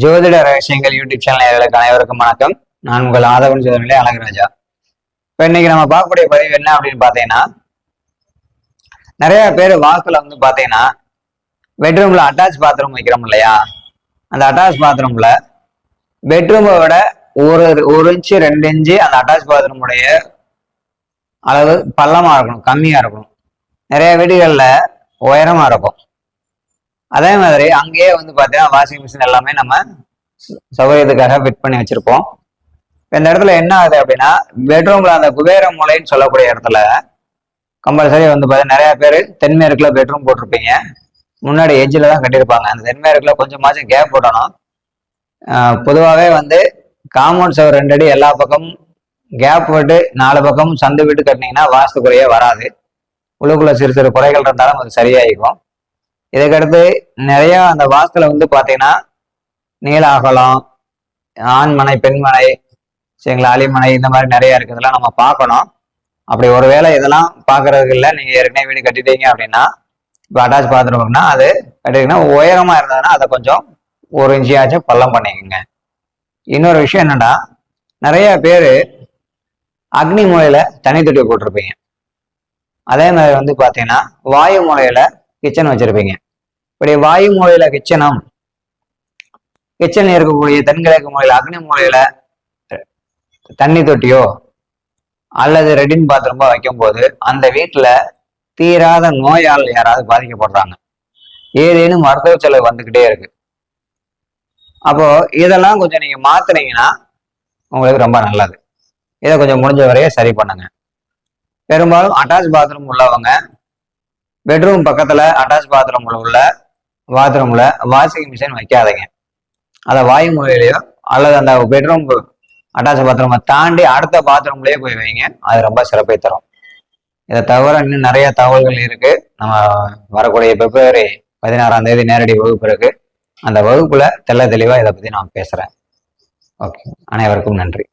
ஜோதிட ரகசியங்கள் YouTube channel நேயர்களுக்கு அனைவருக்கும் வணக்கம். நான் உங்கள் ஆதவன் ஜோதிடர்களே அழகராஜா. இப்போ இன்னைக்கு நம்ம பார்க்கக்கூடிய பதிவு என்ன அப்படின்னு பார்த்தீங்கன்னா நிறைய பேர் வாஸ்துல வந்து பார்த்தீங்கன்னா பெட்ரூம்ல அட்டாச் பாத்ரூம் வைக்கிறோம் இல்லையா? அந்த அட்டாச் பாத்ரூம்ல பெட்ரூமை விட ஒரு ஒரு இன்ச்சு ரெண்டு இன்ச்சு அந்த அட்டாச் பாத்ரூமுடைய அளவு பள்ளமா இருக்கணும் கம்மியா இருக்கணும். நிறைய வீடுகளில் உயரமா இருக்கும். அதே மாதிரி அங்கேயே வந்து பார்த்தீங்கன்னா வாஷிங் மிஷின் எல்லாமே நம்ம சௌகரியத்துக்காக ஃபிட் பண்ணி வச்சிருப்போம். இந்த இடத்துல என்ன ஆகுது அப்படின்னா பெட்ரூம்ல அந்த குபேர மூலைன்னு சொல்லக்கூடிய இடத்துல கம்பல்சரி வந்து பார்த்தீங்கன்னா நிறைய பேர் தென்மேற்குல பெட்ரூம் போட்டிருப்பீங்க. முன்னாடி எஜ்ஜில் தான் கட்டியிருப்பாங்க. அந்த தென்மேற்குல கொஞ்சமாச்சும் கேப் போடணும். பொதுவாகவே வந்து காம்பவுண்ட் சவர் ரெண்டு அடி எல்லா பக்கமும் கேப் விட்டு நாலு பக்கமும் சந்து விட்டு கட்டினீங்கன்னா வாஸ்து குறையே வராது. உள்ளுக்குள்ள சிறு சிறு குறைகள் இருந்தாலும் அது சரியாயிக்கும். இதுக்கடுத்து நிறைய அந்த வாஸ்துல வந்து பாத்தீங்கன்னா நீலாகலம் ஆண்மனை பெண்மனை சரிங்களா அலிமனை இந்த மாதிரி நிறைய இருக்கு. இதெல்லாம் நம்ம பார்க்கணும். அப்படி ஒருவேளை இதெல்லாம் பார்க்கறதுக்கு இல்லை நீங்க ஏற்கனவே வீடு கட்டிட்டீங்க அப்படின்னா இப்போ அட்டாச் பாத்ரூம்னா அது கட்டிட்டீங்கன்னா உயரமா இருந்ததுன்னா அதை கொஞ்சம் ஒரு இன்ச்சியாச்சும் பள்ளம் பண்ணிக்கோங்க. இன்னொரு விஷயம் என்னன்னா நிறைய பேர் அக்னி மூலையில தனி தொட்டி போட்டிருப்பீங்க. அதே மாதிரி வந்து பாத்தீங்கன்னா வாயு மூலையில கிச்சன் வச்சிருப்பீங்க. இப்படி வாயு மூலையில கிச்சனும் கிச்சன் இருக்கக்கூடிய தென்கிழக்கு மூலையில அக்னி மூலையில தண்ணி தொட்டியோ அல்லது ரெடின் பாத்ரூமோ வைக்கும்போது அந்த வீட்டுல தீராத நோயால் யாராவது பாதிக்கப்படுறாங்க. ஏதேனும் மருத்துவ செலவு வந்துகிட்டே இருக்கு. அப்போ இதெல்லாம் கொஞ்சம் நீங்க மாத்தினீங்கன்னா உங்களுக்கு ரொம்ப நல்லது. இதை கொஞ்சம் முடிஞ்ச வரைய சரி பண்ணுங்க. பெரும்பாலும் அட்டாச் பாத்ரூம் உள்ளவங்க பெட்ரூம் பக்கத்துல அட்டாச் பாத்ரூம்ல உள்ள பாத்ரூம்ல வாஷிங் மிஷின் வைக்காதீங்க. அதை வாயு முறையிலையோ அல்லது அந்த பெட்ரூம் அட்டாச் பாத்ரூமை தாண்டி அடுத்த பாத்ரூம்லயே போய் வைங்க. அது ரொம்ப சிறப்பை தரும். இதை தவிர இன்னும் நிறைய தகவல்கள் இருக்கு. நம்ம வரக்கூடிய பிப்ரவரி பதினாறாம் தேதி நேரடி வகுப்பு இருக்கு. அந்த வகுப்புல தெள்ள தெளிவா இதை பத்தி நான் பேசுறேன். ஓகே. அனைவருக்கும் நன்றி.